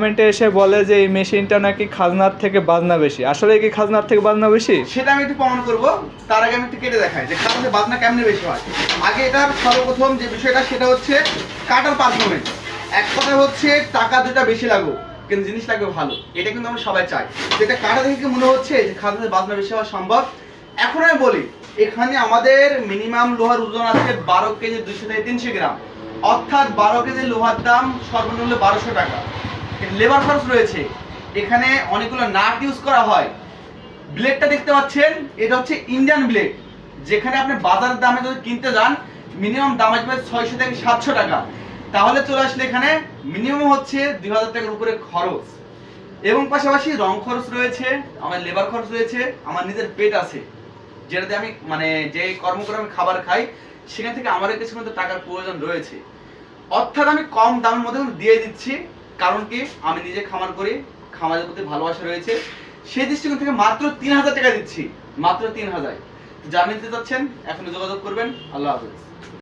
কমেন্টে এসে বলে যে এই মেশিনটা নাকি খাজনার থেকে বাজনা বেশি। আসলে কি খাজনার থেকে বাজনা বেশি? সেটা আমি একটু প্রমাণ করব। তার আগে আমি একটু কেটে দেখাই যে খাতাতে বাজনা কেমনে বেশি হয়। আগে এটার সর্বপ্রথম যে বিষয়টা, সেটা হচ্ছে কাটার পারফরমেন্স এক কথা হচ্ছে টাকা দুটা বেশি লাগুক, কিন্তু জিনিস লাগবে ভালো, এটা কিন্তু আমরা সবাই চাই। যেটা কাটা দেখে কি মনে হচ্ছে যে খাতাতে বাজনা বেশি হওয়া সম্ভব? এখন আমি বলি, এখানে আমাদের মিনিমাম লোহার ওজন আছে বারো কেজি দুশো থেকে তিনশো গ্রাম। অর্থাৎ বারো কেজি লোহার দাম সর্বনিম্ন বারোশো টাকা। লেবার খরচ রয়েছে। এখানে অনেকগুলো নাট ইউজ করা হয়। ব্লেডটা দেখতে পাচ্ছেন, এটা হচ্ছে ইন্ডিয়ান ব্লেড। যেখানে আপনি বাজারের দামে যদি কিনতে যান, মিনিমাম দাম আসবে ছয়শো থেকে সাতশো টাকা। তাহলে চলে আসলে এখানে মিনিমাম হচ্ছে দুই হাজার টাকার উপরে খরচ। এবং পাশাপাশি রং খরচ রয়েছে, আমার লেবার খরচ রয়েছে, আমার নিজের পেট আছে। যেটাতে আমি মানে যে কর্ম করে আমি খাবার খাই, সেখান থেকে আমারও কিছু মধ্যে টাকার প্রয়োজন রয়েছে। অর্থাৎ আমি কম দামের মধ্যে দিয়ে দিচ্ছি। কারণ কি? আমি নিজে খামার করি, খামারের প্রতি ভালোবাসা রয়েছে। সেই দৃষ্টিকোণ থেকে মাত্র তিন হাজার টাকা দিচ্ছি। মাত্র তিন হাজার। জামিন দিতে চাচ্ছেন এখনও যোগাযোগ করবেন। আল্লাহ হাফেজ।